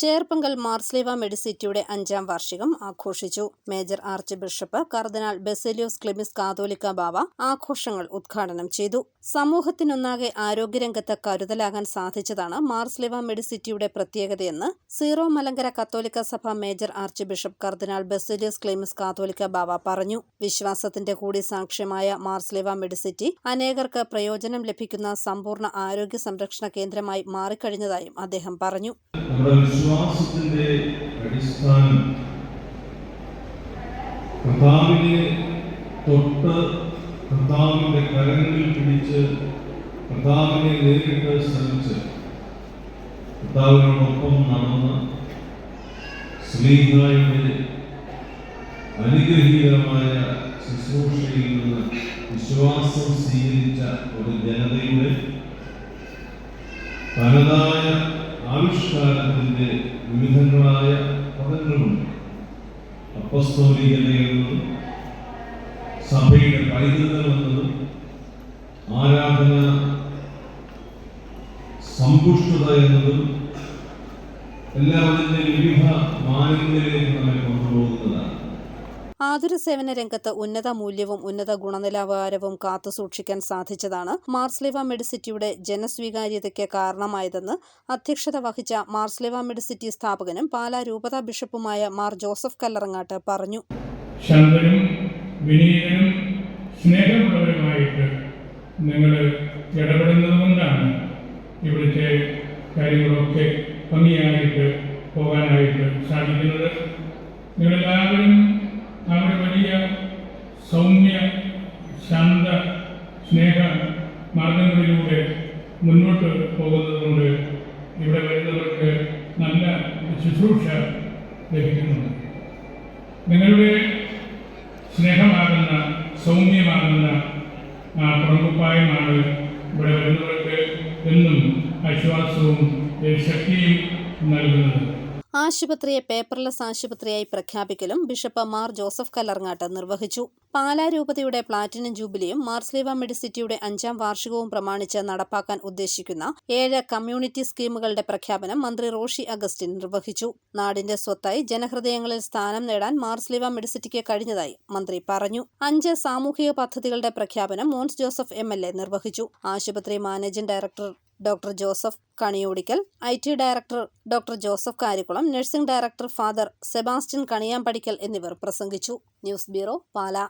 ചേർപ്പങ്കൽ മാർസ്ലേവ മെഡിസിറ്റിയുടെ അഞ്ചാം വാർഷികം ആഘോഷിച്ചു. മേജർ ആർച്ച് ബിഷപ്പ് കർദിനാൾ ബെസെലിയോസ് ക്ലിമിസ് കാതോലിക്ക ബാവ ആഘോഷങ്ങൾ ഉദ്ഘാടനം ചെയ്തു. സമൂഹത്തിനൊന്നാകെ ആരോഗ്യരംഗത്ത് കരുതലാകാൻ സാധിച്ചതാണ് മാർസ്ലേവ മെഡിസിറ്റിയുടെ പ്രത്യേകതയെന്ന് സീറോ മലങ്കര കത്തോലിക്ക സഭ മേജർ ആർച്ച് ബിഷപ്പ് കർദിനാൾ ബെസെലിയോസ് ക്ലിമിസ് കാതോലിക്ക ബാവ പറഞ്ഞു. വിശ്വാസത്തിന്റെ കൂടി സാക്ഷ്യമായ മാർസ്ലേവ മെഡിസിറ്റി അനേകർക്ക് പ്രയോജനം ലഭിക്കുന്ന സമ്പൂർണ ആരോഗ്യ സംരക്ഷണ കേന്ദ്രമായി മാറിക്കഴിഞ്ഞതായും അദ്ദേഹം പറഞ്ഞു. നമ്മുടെ വിശ്വാസത്തിന്റെ അടിസ്ഥാനം കഥാവിനെ തൊട്ട് കർത്താവിന്റെ കരങ്ങളിൽ പിടിച്ച് കർത്താവിനെ നേരിട്ട് ശ്രമിച്ച് കർത്താവിനോടൊപ്പം നടന്ന് സ്ലീഹായുടെ അനുഗ്രഹീതമായ ശുശ്രൂഷയിൽ നിന്ന് വിശ്വാസം സ്വീകരിച്ച ഒരു ജനതയുടെ തനതായ ആവിഷ്കാരത്തിന്റെ വിവിധങ്ങളായ പദങ്ങളുണ്ട്. അപ്പസ്തോലികത സഭയുടെ പൈതൃകം എന്നതും ആരാധന സമ്പുഷ്ടത എന്നതും എല്ലാം അതിന്റെ വിവിധ മാനങ്ങളിലേക്ക് നമ്മെ കൊണ്ടുപോകുന്നതാണ്. ആതുര സേവന രംഗത്ത് ഉന്നത മൂല്യവും ഉന്നത ഗുണനിലവാരവും കാത്തുസൂക്ഷിക്കാൻ സാധിച്ചതാണ് മാർസ്ലിവ മെഡിസിറ്റിയുടെ ജനസ്വീകാര്യതയ്ക്ക് കാരണമായതെന്ന് അധ്യക്ഷത വഹിച്ച മാർസ്ലിവ മെഡിസിറ്റി സ്ഥാപകനും പാലാ രൂപതാ ബിഷപ്പുമായ മാർ ജോസഫ് കല്ലറങ്ങാട്ട് പറഞ്ഞു. നിങ്ങൾ ഇവിടുത്തെ കാര്യങ്ങളൊക്കെ ഭംഗിയായിട്ട് പോകാനായിട്ട് സാധിക്കുന്നത്. നിങ്ങളെല്ലാവരും വലിയ സൗമ്യ ശാന്ത സ്നേഹ മാർഗങ്ങളിലൂടെ മുന്നോട്ട് പോകുന്നതുകൊണ്ട് ഇവിടെ വരുന്നവർക്ക് നല്ല ശുശ്രൂഷ ലഭിക്കുന്നുണ്ട്. നിങ്ങളുടെ സ്നേഹമാകുന്ന സൗമ്യമാകുന്ന പുറകുപ്പായമാണ് ഇവിടെ വരുന്നവർക്ക് എന്നും ആശ്വാസവും ശക്തിയും നൽകുന്നത്. ആശുപത്രിയെ പേപ്പർലെസ് ആശുപത്രിയായി പ്രഖ്യാപിക്കലും ബിഷപ്പ് മാർ ജോസഫ് കല്ലർങ്ങാട്ട് നിർവഹിച്ചു. പാലാരൂപതയുടെ പ്ലാറ്റിനം ജൂബിലിയും മാർസ്ലീവ മെഡിസിറ്റിയുടെ അഞ്ചാം വാർഷികവും പ്രമാണിച്ച് നടപ്പാക്കാൻ ഉദ്ദേശിക്കുന്ന ഏഴ് കമ്മ്യൂണിറ്റി സ്കീമുകളുടെ പ്രഖ്യാപനം മന്ത്രി റോഷി അഗസ്റ്റിൻ നിർവഹിച്ചു. നാടിന്റെ സ്വത്തായി ജനഹൃദയങ്ങളിൽ സ്ഥാനം നേടാൻ മാർസ്ലീവ മെഡിസിറ്റിക്ക് കഴിഞ്ഞതായി മന്ത്രി പറഞ്ഞു. അഞ്ച് സാമൂഹിക പദ്ധതികളുടെ പ്രഖ്യാപനം മോൻസ് ജോസഫ് എം നിർവഹിച്ചു. ആശുപത്രി managing director doctor Joseph Kaniyodickal I T director doctor Joseph Karikkulam nursing director father Sebastian Kaniyampadickal എന്നിവർ പ്രസംഗിച്ചു. News bureau Pala.